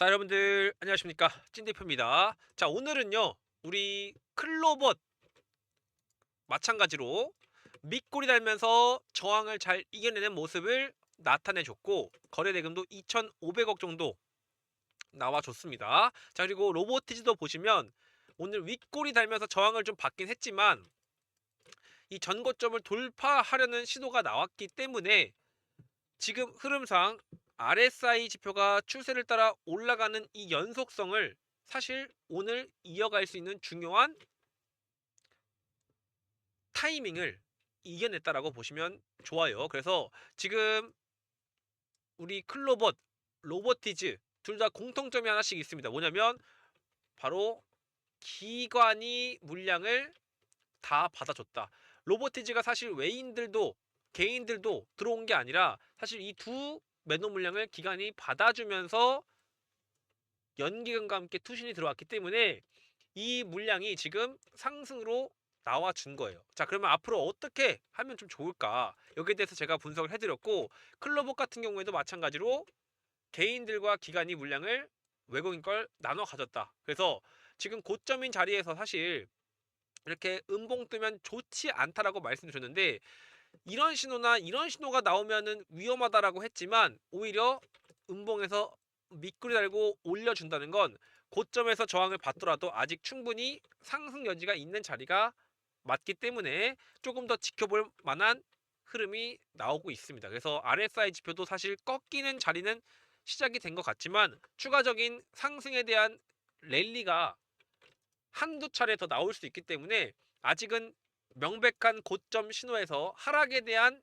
자 여러분들 안녕하십니까? 찐대표입니다. 자 오늘은요 우리 클로봇 마찬가지로 밑골이 달면서 저항을 잘 이겨내는 모습을 나타내 줬고 거래 대금도 2,500억 정도 나와줬습니다. 자 그리고 로보티즈도 보시면 오늘 윗골이 달면서 저항을 좀 받긴 했지만 이 전고점을 돌파하려는 시도가 나왔기 때문에 지금 흐름상 RSI 지표가 추세를 따라 올라가는 이 연속성을 사실 오늘 이어갈 수 있는 중요한 타이밍을 이겨냈다라고 보시면 좋아요. 그래서 지금 우리 클로봇, 로보티즈 둘 다 공통점이 하나씩 있습니다. 뭐냐면 바로 기관이 물량을 다 받아줬다. 로보티즈가 사실 외인들도 개인들도 들어온 게 아니라 사실 이 두 매도 물량을 기관이 받아주면서 연기금과 함께 투신이 들어왔기 때문에 이 물량이 지금 상승으로 나와 준 거예요. 자, 그러면 앞으로 어떻게 하면 좀 좋을까? 여기에 대해서 제가 분석을 해드렸고, 클로봇 같은 경우에도 마찬가지로 개인들과 기관이 물량을 외국인 걸 나눠 가졌다. 그래서 지금 고점인 자리에서 사실 이렇게 음봉 뜨면 좋지 않다라고 말씀드렸는데 이런 신호나 이런 신호가 나오면은 위험하다라고 했지만 오히려 음봉에서 밑구리 달고 올려준다는 건 고점에서 저항을 받더라도 아직 충분히 상승 여지가 있는 자리가 맞기 때문에 조금 더 지켜볼 만한 흐름이 나오고 있습니다. 그래서 RSI 지표도 사실 꺾이는 자리는 시작이 된 것 같지만 추가적인 상승에 대한 랠리가 한두 차례 더 나올 수 있기 때문에 아직은 명백한 고점 신호에서 하락에 대한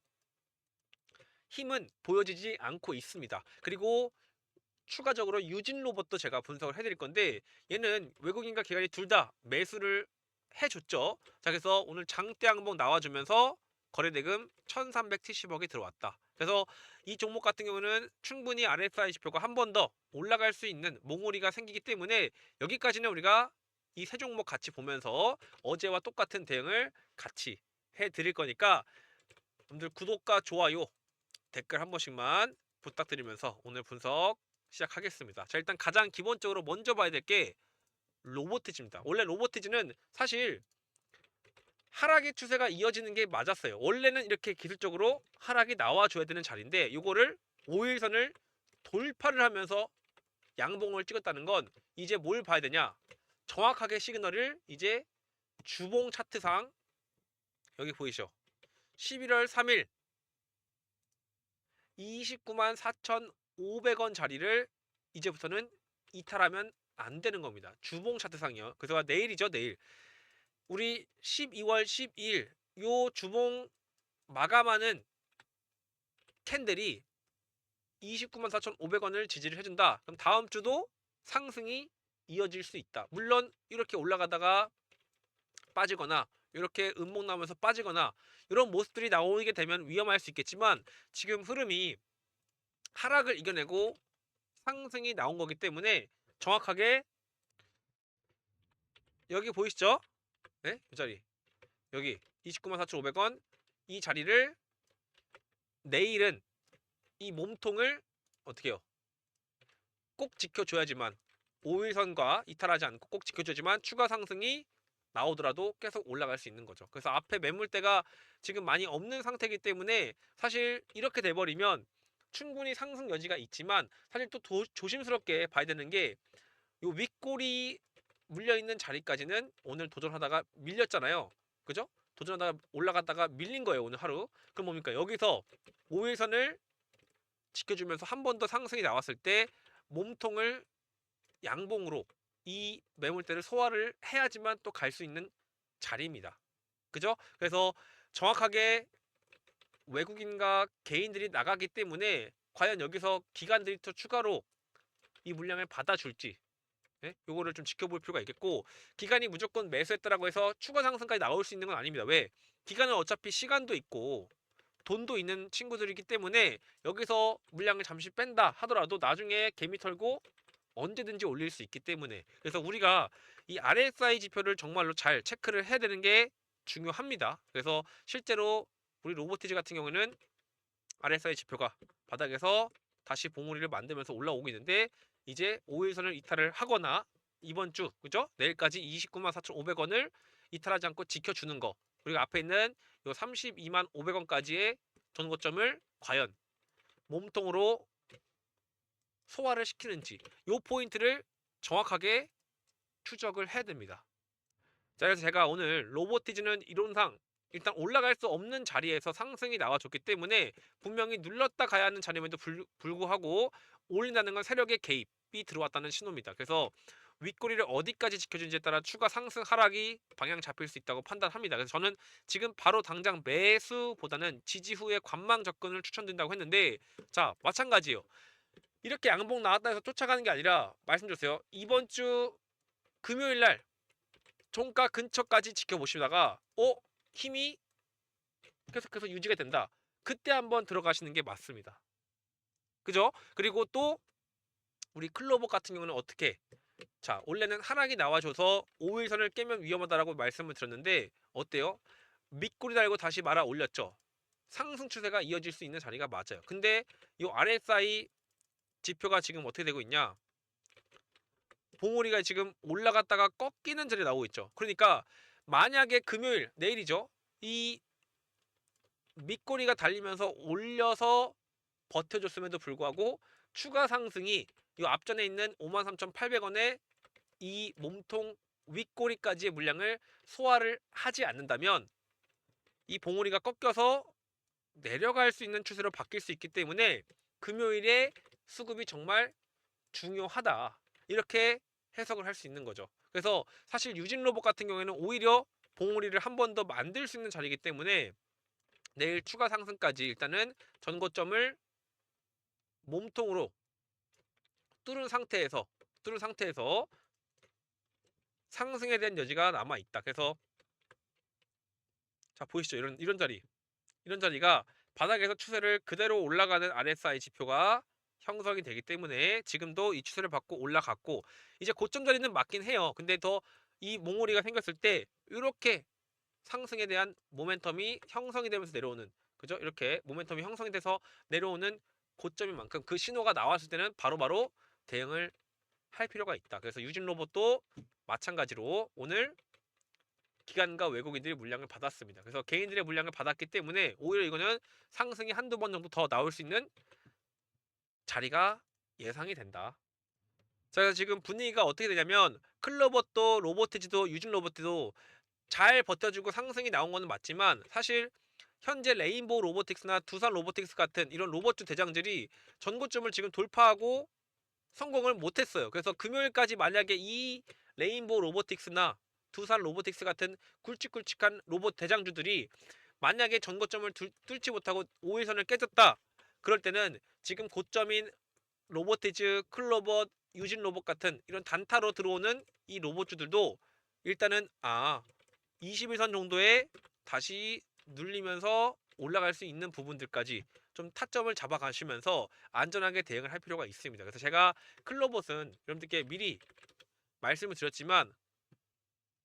힘은 보여지지 않고 있습니다. 그리고 추가적으로 유진 로봇도 제가 분석을 해드릴 건데 얘는 외국인과 기관이 둘 다 매수를 해줬죠. 자 그래서 오늘 장대 항목 나와주면서 거래대금 1370억이 들어왔다. 그래서 이 종목 같은 경우는 충분히 RSI 지표가 한 번 더 올라갈 수 있는 몽우리가 생기기 때문에 여기까지는 우리가 이 세 종목 같이 보면서 어제와 똑같은 대응을 같이 해드릴 거니까 여러분들 구독과 좋아요 댓글 한 번씩만 부탁드리면서 오늘 분석 시작하겠습니다. 자 일단 가장 기본적으로 먼저 봐야 될 게 로보티즈입니다. 원래 로보티즈는 사실 하락의 추세가 이어지는 게 맞았어요. 원래는 이렇게 기술적으로 하락이 나와줘야 되는 자리인데 이거를 5일선을 돌파를 하면서 양봉을 찍었다는 건 이제 뭘 봐야 되냐? 정확하게 시그널을 이제 주봉 차트상 여기 보이시죠? 11월 3일 29만 4,500원 자리를 이제부터는 이탈하면 안 되는 겁니다. 주봉 차트상이요. 그래서 내일이죠, 내일. 우리 12월 12일 요 주봉 마감하는 캔들이 29만 4,500원을 지지를 해준다. 그럼 다음 주도 상승이 이어질 수 있다. 물론 이렇게 올라가다가 빠지거나 이렇게 음목 나면서 빠지거나 이런 모습들이 나오게 되면 위험할 수 있겠지만 지금 흐름이 하락을 이겨내고 상승이 나온 거기 때문에 정확하게 여기 보이시죠? 네? 이 자리 여기 29만 4,500원 이 자리를 내일은 이 몸통을 어떻게 해요? 꼭 지켜줘야지만 5일선과 이탈하지 않고 꼭 지켜줘야지만 추가 상승이 나오더라도 계속 올라갈 수 있는 거죠. 그래서 앞에 매물대가 지금 많이 없는 상태이기 때문에 사실 이렇게 돼버리면 충분히 상승 여지가 있지만 사실 또 도, 조심스럽게 봐야 되는 게요 윗골이 물려 있는 자리까지는 오늘 도전하다가 밀렸잖아요. 그죠? 도전하다가 올라갔다가 밀린 거예요, 오늘 하루. 그럼 뭡니까? 여기서 5일선을 지켜주면서 한 번 더 상승이 나왔을 때 몸통을 양봉으로 이 매물대를 소화를 해야지만 또 갈 수 있는 자리입니다. 그죠? 그래서 정확하게 외국인과 개인들이 나가기 때문에 과연 여기서 기관들이 또 추가로 이 물량을 받아줄지 예? 요거를 좀 지켜볼 필요가 있겠고 기간이 무조건 매수했다라고 해서 추가 상승까지 나올 수 있는 건 아닙니다. 왜? 기간은 어차피 시간도 있고 돈도 있는 친구들이기 때문에 여기서 물량을 잠시 뺀다 하더라도 나중에 개미 털고 언제든지 올릴 수 있기 때문에 그래서 우리가 이 RSI 지표를 정말로 잘 체크를 해야 되는 게 중요합니다. 그래서 실제로 우리 로보티즈 같은 경우는 RSI 지표가 바닥에서 다시 봉우리를 만들면서 올라오고 있는데 이제 5일선을 이탈을 하거나 이번 주 그죠? 내일까지 29만 4,500원을 이탈하지 않고 지켜주는 거 그리고 앞에 있는 요 32만 500원까지의 전고점을 과연 몸통으로 소화를 시키는지 요 포인트를 정확하게 추적을 해야 됩니다. 자 그래서 제가 오늘 로보티즈는 이론상 일단 올라갈 수 없는 자리에서 상승이 나와줬기 때문에 분명히 눌렀다 가야 하는 자리임에도 불, 불구하고 올린다는 건 세력의 개입이 들어왔다는 신호입니다. 그래서 윗꼬리를 어디까지 지켜주는지에 따라 추가 상승 하락이 방향 잡힐 수 있다고 판단합니다. 그래서 저는 지금 바로 당장 매수보다는 지지 후에 관망 접근을 추천드린다고 했는데 자 마찬가지예요. 이렇게 양봉 나왔다 해서 쫓아가는 게 아니라 말씀드렸어요. 이번 주 금요일 날 종가 근처까지 지켜보시다가 어 힘이 계속해서 유지가 된다. 그때 한번 들어가시는 게 맞습니다. 그죠? 그리고 또 우리 클로버 같은 경우는 어떻게 자 원래는 하락이 나와줘서 5일선을 깨면 위험하다라고 말씀을 드렸는데 어때요? 밑꼬리 달고 다시 말아 올렸죠. 상승 추세가 이어질 수 있는 자리가 맞아요. 근데 이 RSI 지표가 지금 어떻게 되고 있냐? 봉우리가 지금 올라갔다가 꺾이는 자리에 나오고 있죠. 그러니까 만약에 금요일 내일이죠. 이 밑꼬리가 달리면서 올려서 버텨줬음에도 불구하고 추가 상승이 이 앞전에 있는 53,800원의 이 몸통 윗꼬리까지의 물량을 소화를 하지 않는다면 이 봉우리가 꺾여서 내려갈 수 있는 추세로 바뀔 수 있기 때문에 금요일에 수급이 정말 중요하다. 이렇게 해석을 할 수 있는 거죠. 그래서 사실 유진 로봇 같은 경우에는 오히려 봉우리를 한 번 더 만들 수 있는 자리이기 때문에 내일 추가 상승까지 일단은 전고점을 몸통으로 뚫은 상태에서 뚫은 상태에서 상승에 대한 여지가 남아 있다. 그래서 자 보이시죠? 이런 이런 자리 이런 자리가 바닥에서 추세를 그대로 올라가는 RSI 지표가 형성이 되기 때문에 지금도 이 추세를 받고 올라갔고 이제 고점 자리는 맞긴 해요. 근데 더 이 몽우리가 생겼을 때 이렇게 상승에 대한 모멘텀이 형성이 되면서 내려오는 그죠? 이렇게 모멘텀이 형성이 돼서 내려오는 고점인 만큼 그 신호가 나왔을 때는 바로 바로 대응을 할 필요가 있다. 그래서 유진 로봇도 마찬가지로 오늘 기관과 외국인들이 물량을 받았습니다. 그래서 개인들의 물량을 받았기 때문에 오히려 이거는 상승이 한두 번 정도 더 나올 수 있는 자리가 예상이 된다. 자, 그래서 지금 분위기가 어떻게 되냐면 클로버도 로보티즈도 유진 로보트도 잘 버텨주고 상승이 나온 거는 맞지만 사실 현재 레인보우 로보틱스나 두산 로보틱스 같은 이런 로봇주 대장들이 전고점을 지금 돌파하고 성공을 못했어요. 그래서 금요일까지 만약에 이 레인보우 로보틱스나 두산 로보틱스 같은 굵직굵직한 로봇 대장주들이 만약에 전고점을 뚫- 뚫지 못하고 5일선을 깨졌다. 그럴 때는 지금 고점인 로보티즈, 클로버, 유진 로봇 같은 이런 단타로 들어오는 이 로봇주들도 일단은 아 21선 정도에 다시 눌리면서 올라갈 수 있는 부분들까지 좀 타점을 잡아가시면서 안전하게 대응을 할 필요가 있습니다. 그래서 제가 클로봇은 여러분들께 미리 말씀을 드렸지만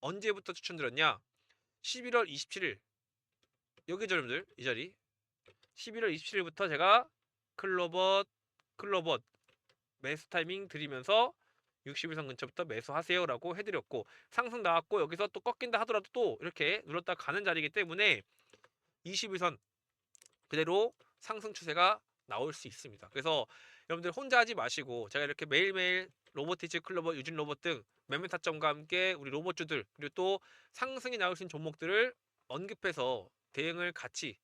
언제부터 추천드렸냐? 11월 27일 여기죠 여러분들 이 자리 11월 27일부터 제가 클로봇 클로봇 매수 타이밍 드리면서 60일선 근처부터 매수하세요라고 해드렸고 상승 나왔고 여기서 또 꺾인다 하더라도 또 이렇게 눌렀다 가는 자리이기 때문에 21선 그대로 상승 추세가 나올 수 있습니다. 그래서 여러분들 혼자 하지 마시고 제가 이렇게 매일매일 로보티즈 클로버 유진 로봇 등 매매 타점과 함께 우리 로봇주들 그리고 또 상승이 나올 수 있는 종목들을 언급해서 대응을 같이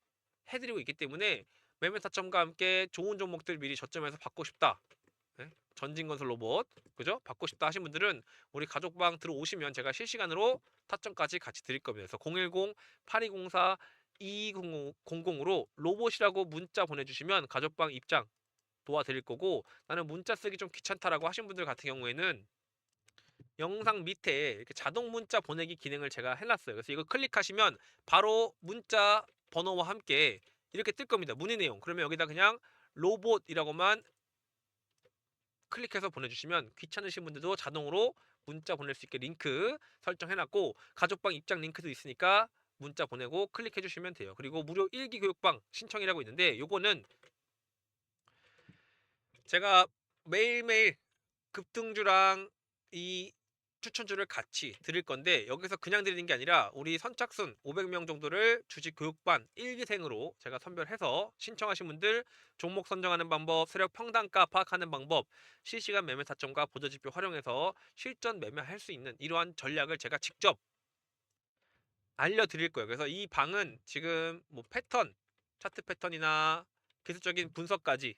해드리고 있기 때문에 매매 타점과 함께 좋은 종목들 미리 저점에서 받고 싶다. 네? 전진건설 로봇 그죠? 받고 싶다 하신 분들은 우리 가족방 들어오시면 제가 실시간으로 타점까지 같이 드릴 겁니다. 그래서 010 8204 2200으로 로봇이라고 문자 보내주시면 가족방 입장 도와드릴 거고 나는 문자 쓰기 좀 귀찮다라고 하신 분들 같은 경우에는 영상 밑에 이렇게 자동 문자 보내기 기능을 제가 해놨어요. 그래서 이거 클릭하시면 바로 문자 번호와 함께 이렇게 뜰 겁니다. 문의 내용. 그러면 여기다 그냥 로봇이라고만 클릭해서 보내주시면 귀찮으신 분들도 자동으로 문자 보낼 수 있게 링크 설정해놨고 가족방 입장 링크도 있으니까 문자 보내고 클릭해 주시면 돼요. 그리고 무료 1기 교육방 신청이라고 있는데 요거는 제가 매일매일 급등주랑 이 추천주를 같이 드릴 건데 여기서 그냥 드리는 게 아니라 우리 선착순 500명 정도를 주식 교육반 1기생으로 제가 선별해서 신청하신 분들 종목 선정하는 방법, 세력 평단가 파악하는 방법, 실시간 매매 타점과 보조지표 활용해서 실전 매매할 수 있는 이러한 전략을 제가 직접 알려드릴 거예요. 그래서 이 방은 지금 뭐 패턴, 차트 패턴이나 기술적인 분석까지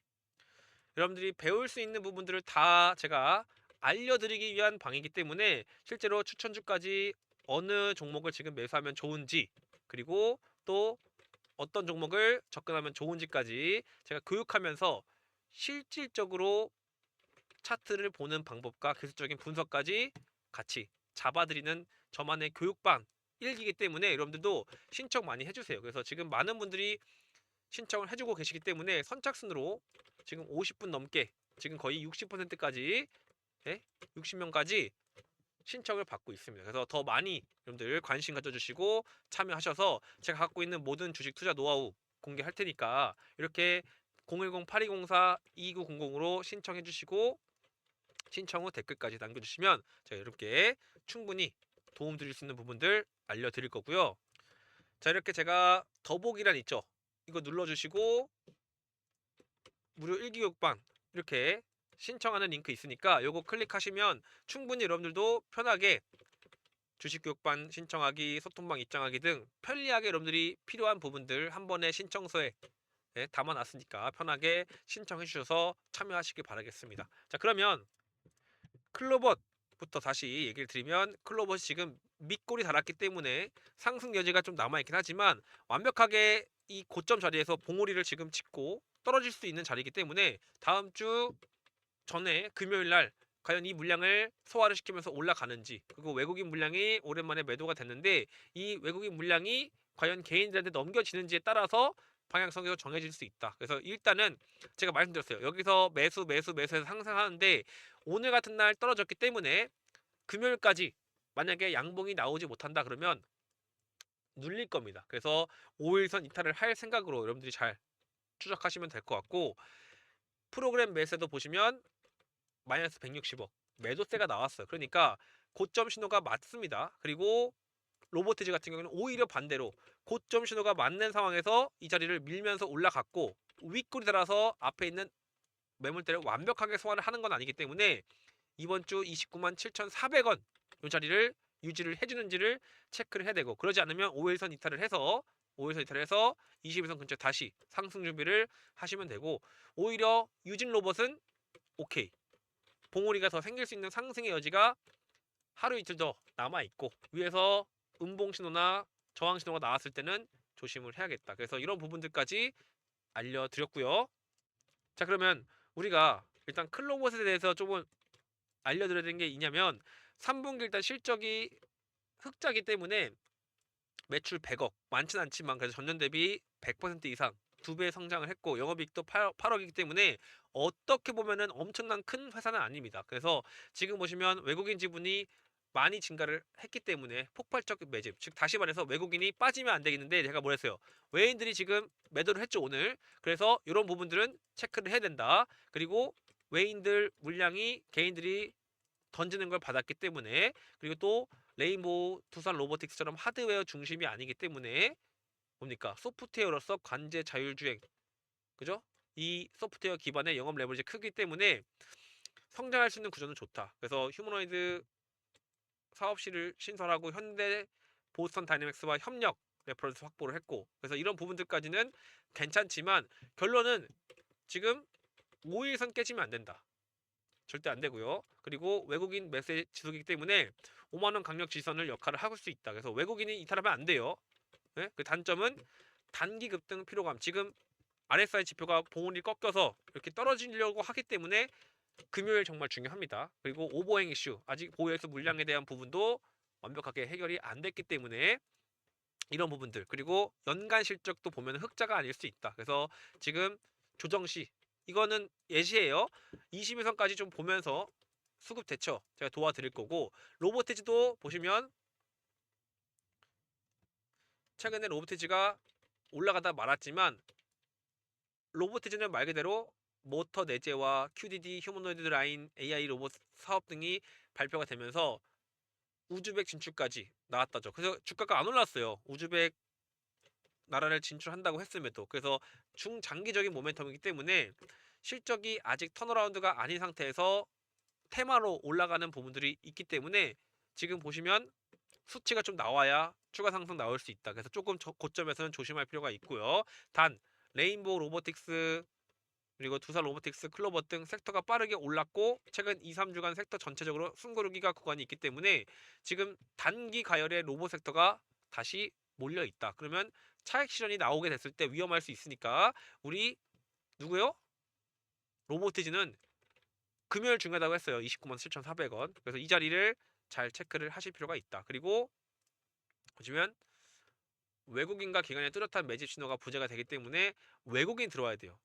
여러분들이 배울 수 있는 부분들을 다 제가 알려드리기 위한 방이기 때문에 실제로 추천주까지 어느 종목을 지금 매수하면 좋은지 그리고 또 어떤 종목을 접근하면 좋은지까지 제가 교육하면서 실질적으로 차트를 보는 방법과 기술적인 분석까지 같이 잡아드리는 저만의 교육방 1기이기 때문에 여러분들도 신청 많이 해주세요. 그래서 지금 많은 분들이 신청을 해주고 계시기 때문에 선착순으로 지금 50분 넘게 지금 거의 60%까지 예? 60명까지 신청을 받고 있습니다. 그래서 더 많이 여러분들 관심 가져주시고 참여하셔서 제가 갖고 있는 모든 주식 투자 노하우 공개할 테니까 이렇게 010-8204-2900으로 신청해 주시고 신청 후 댓글까지 남겨주시면 제가 여러분께 충분히 도움 드릴 수 있는 부분들 알려드릴 거고요. 자 이렇게 제가 더보기란 있죠. 이거 눌러주시고 무료 1기 교육방 이렇게 신청하는 링크 있으니까 요거 클릭하시면 충분히 여러분들도 편하게 주식 교육반 신청하기, 소통방 입장하기 등 편리하게 여러분들이 필요한 부분들 한 번에 신청서에 예, 담아놨으니까 편하게 신청해 주셔서 참여하시길 바라겠습니다. 자 그러면 클로벗부터 다시 얘기를 드리면 클로벗이 지금 밑골이 달았기 때문에 상승 여지가 좀 남아있긴 하지만 완벽하게 이 고점 자리에서 봉우리를 지금 찍고 떨어질 수 있는 자리이기 때문에 다음 주 전에 금요일 날 과연 이 물량을 소화를 시키면서 올라가는지 그리고 외국인 물량이 오랜만에 매도가 됐는데 이 외국인 물량이 과연 개인들한테 넘겨지는지에 따라서 방향성이 정해질 수 있다. 그래서 일단은 제가 말씀드렸어요. 여기서 매수 매수 매수해서 상승하는데 오늘 같은 날 떨어졌기 때문에 금요일까지 만약에 양봉이 나오지 못한다 그러면 눌릴 겁니다. 그래서 5일선 이탈을 할 생각으로 여러분들이 잘 추적하시면 될 것 같고 프로그램 매수도 보시면 마이너스 160억 매도세가 나왔어요. 그러니까 고점 신호가 맞습니다. 그리고 로보티즈 같은 경우는 오히려 반대로 고점 신호가 맞는 상황에서 이 자리를 밀면서 올라갔고 윗골이 달아서 앞에 있는 매물대를 완벽하게 소화를 하는 건 아니기 때문에 이번 주 29만 7,400원 이 자리를 유지를 해주는지를 체크를 해야 되고 그러지 않으면 5일선 이탈을 해서 5일선 이탈을 해서 21선 근처 다시 상승 준비를 하시면 되고 오히려 유진 로봇은 오케이 봉우리가 더 생길 수 있는 상승의 여지가 하루 이틀 더 남아 있고 위에서 음봉 신호나 저항 신호가 나왔을 때는 조심을 해야겠다. 그래서 이런 부분들까지 알려드렸고요. 자 그러면 우리가 일단 클로봇에 대해서 조금 알려드려야 되는 게 있냐면 3분기 일단 실적이 흑자기 때문에 매출 100억 많진 않지만 그래서 전년 대비 100% 이상 두 배 성장을 했고 영업이익도 8, 8억이기 때문에 어떻게 보면은 엄청난 큰 회사는 아닙니다. 그래서 지금 보시면 외국인 지분이 많이 증가를 했기 때문에 폭발적 매집 즉 다시 말해서 외국인이 빠지면 안 되겠는데 제가 뭐랬어요? 외인들이 지금 매도를 했죠 오늘. 그래서 이런 부분들은 체크를 해야 된다. 그리고 외인들 물량이 개인들이 던지는 걸 받았기 때문에 그리고 또 레인보우 투산 로보틱스처럼 하드웨어 중심이 아니기 때문에 뭡니까? 소프트웨어로서 관제 자율주행 그죠? 이 소프트웨어 기반의 영업 레버리지 크기 때문에 성장할 수 있는 구조는 좋다. 그래서 휴머노이드 사업실을 신설하고 현대 보스턴 다이내믹스와 협력 레퍼런스 확보를 했고 그래서 이런 부분들까지는 괜찮지만 결론은 지금 5일선 깨지면 안 된다. 절대 안 되고요. 그리고 외국인 매세 지속이기 때문에 5만 원 강력 지선을 역할을 하고 수 있다. 그래서 외국인이 이탈하면 안 돼요. 네? 그 단점은 단기 급등 피로감. 지금 RSI 지표가 봉우리 꺾여서 이렇게 떨어지려고 하기 때문에 금요일 정말 중요합니다. 그리고 오버행 이슈 아직 보유액수 물량에 대한 부분도 완벽하게 해결이 안 됐기 때문에 이런 부분들 그리고 연간 실적도 보면 흑자가 아닐 수 있다. 그래서 지금 조정 시 이거는 예시예요. 21선까지 좀 보면서 수급 대처 제가 도와드릴 거고 로보티즈도 보시면 최근에 로보티즈가 올라가다 말았지만 로보티즈는 말 그대로 모터 내재와 QDD 휴머노이드 라인 AI 로봇 사업 등이 발표가 되면서 우즈벡 진출까지 나왔다죠. 그래서 주가가 안 올랐어요. 우즈벡 나라를 진출한다고 했음에도 그래서 중장기적인 모멘텀이기 때문에 실적이 아직 턴어라운드가 아닌 상태에서 테마로 올라가는 부분들이 있기 때문에 지금 보시면 수치가 좀 나와야 추가 상승 나올 수 있다. 그래서 조금 저- 고점에서는 조심할 필요가 있고요. 단 레인보우 로보틱스 그리고 두산 로보틱스, 클로버 등 섹터가 빠르게 올랐고 최근 2, 3주간 섹터 전체적으로 숨고르기가 구간이 있기 때문에 지금 단기 가열의 로봇 섹터가 다시 몰려 있다. 그러면 차익 실현이 나오게 됐을 때 위험할 수 있으니까 우리 누구요? 로보티즈는 금요일 중요하다고 했어요. 29만 7,400원. 그래서 이 자리를 잘 체크를 하실 필요가 있다. 그리고 보시면 외국인과 기관의 뚜렷한 매집 신호가 부재가 되기 때문에 외국인 들어와야 돼요.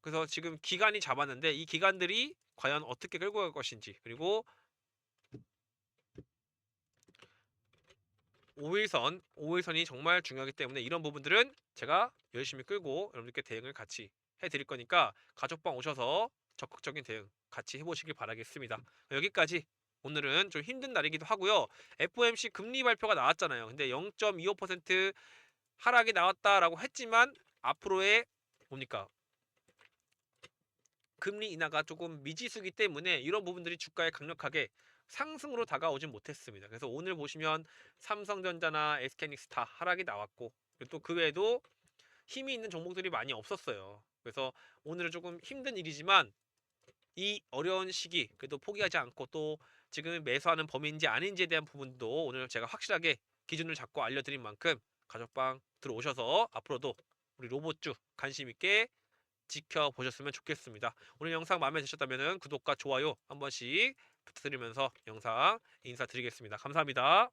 그래서 지금 기간이 잡았는데 이 기관들이 과연 어떻게 끌고 갈 것인지 그리고 5일선, 5일선이 정말 중요하기 때문에 이런 부분들은 제가 열심히 끌고 여러분들께 대응을 같이 해드릴 거니까 가족방 오셔서 적극적인 대응 같이 해보시길 바라겠습니다. 여기까지 오늘은 좀 힘든 날이기도 하고요. FOMC 금리 발표가 나왔잖아요. 근데 0.25% 하락이 나왔다라고 했지만 앞으로의 뭡니까 금리 인하가 조금 미지수기 때문에 이런 부분들이 주가에 강력하게 상승으로 다가오진 못했습니다. 그래서 오늘 보시면 삼성전자나 SK닉스 다 하락이 나왔고 또 그 외에도 힘이 있는 종목들이 많이 없었어요. 그래서 오늘은 조금 힘든 일이지만 이 어려운 시기 그래도 포기하지 않고 또 지금 매수하는 범위인지 아닌지에 대한 부분도 오늘 제가 확실하게 기준을 잡고 알려드린 만큼 가족방 들어오셔서 앞으로도 우리 로봇주 관심 있게 지켜보셨으면 좋겠습니다. 오늘 영상 마음에 드셨다면 구독과 좋아요 한 번씩 부탁드리면서 영상 인사드리겠습니다. 감사합니다.